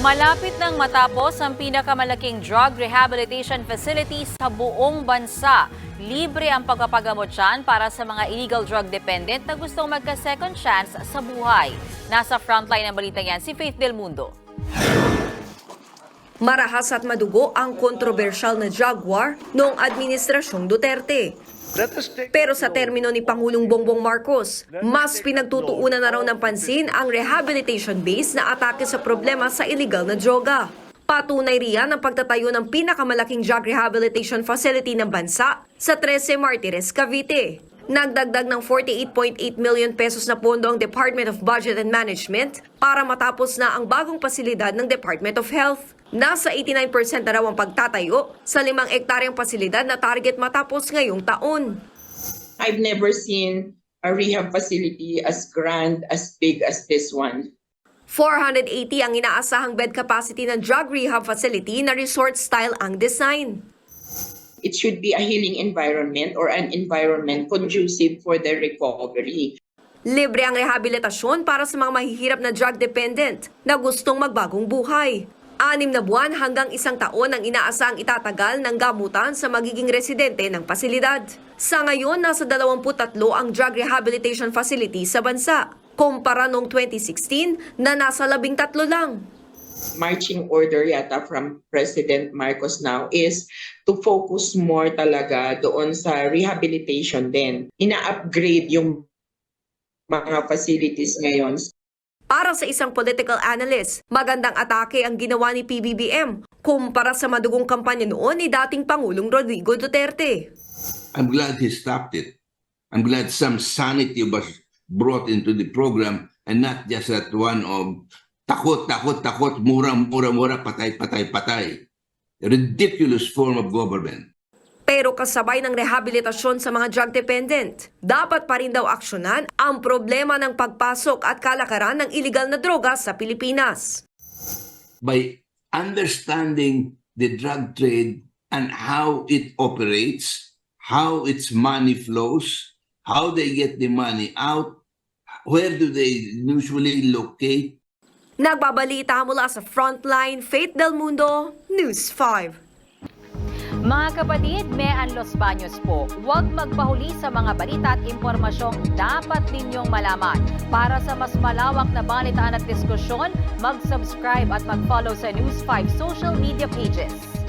Malapit nang matapos ang pinakamalaking drug rehabilitation facility sa buong bansa. Libre ang pagpapagamot dyan para sa mga illegal drug dependent na gustong magka-second chance sa buhay. Nasa frontline ng balita yan si Faith Del Mundo. Marahas at madugo ang kontrobersyal na drug war noong administrasyong Duterte. Pero sa termino ni Pangulong Bongbong Marcos, mas pinagtutuunan na raw ng pansin ang rehabilitation base na atake sa problema sa illegal na droga. Patunay riyan ang pagtatayo ng pinakamalaking drug rehabilitation facility ng bansa sa 13 Martires, Cavite. Nagdagdag ng 48.8 million pesos na pondo ang Department of Budget and Management para matapos na ang bagong pasilidad ng Department of Health. Nasa 89% na raw ang pagtatayo sa limang ektaryang pasilidad na target matapos ngayong taon. I've never seen a rehab facility as grand, as big as this one. 480 ang inaasahang bed capacity ng drug rehab facility na resort style ang design. It should be a healing environment or an environment conducive for their recovery. Libre ang rehabilitasyon para sa mga mahihirap na drug dependent na gustong magbagong buhay. Anim na buwan hanggang isang taon ang inaasahang itatagal ng gamutan sa magiging residente ng pasilidad. Sa ngayon, nasa 23 ang drug rehabilitation facility sa bansa, kumpara noong 2016 na nasa 13 lang. Marching order yata from President Marcos now is to focus more talaga doon sa rehabilitation din. Ina-upgrade yung mga facilities ngayon Para sa isang political analyst, magandang atake ang ginawa ni PBBM kumpara sa madugong kampanya noon ni dating Pangulong Rodrigo Duterte. I'm glad he stopped it. I'm glad some sanity was brought into the program and not just that one of takot, takot, takot, mura, mura, mura, patay, patay, patay. A ridiculous form of government. Pero kasabay ng rehabilitasyon sa mga drug dependent, dapat pa rin daw aksyonan ang problema ng pagpasok at kalakaran ng iligal na droga sa Pilipinas. By understanding the drug trade and how it operates, how its money flows, how they get the money out, where do they usually locate, Nagbabalita mula sa Frontline, Faith Del Mundo, News 5. Mga kapatid, Mean Los Baños po, huwag magpahuli sa mga balita at impormasyong dapat ninyong malaman. Para sa mas malawak na balitaan at diskusyon, mag-subscribe at mag-follow sa News 5 social media pages.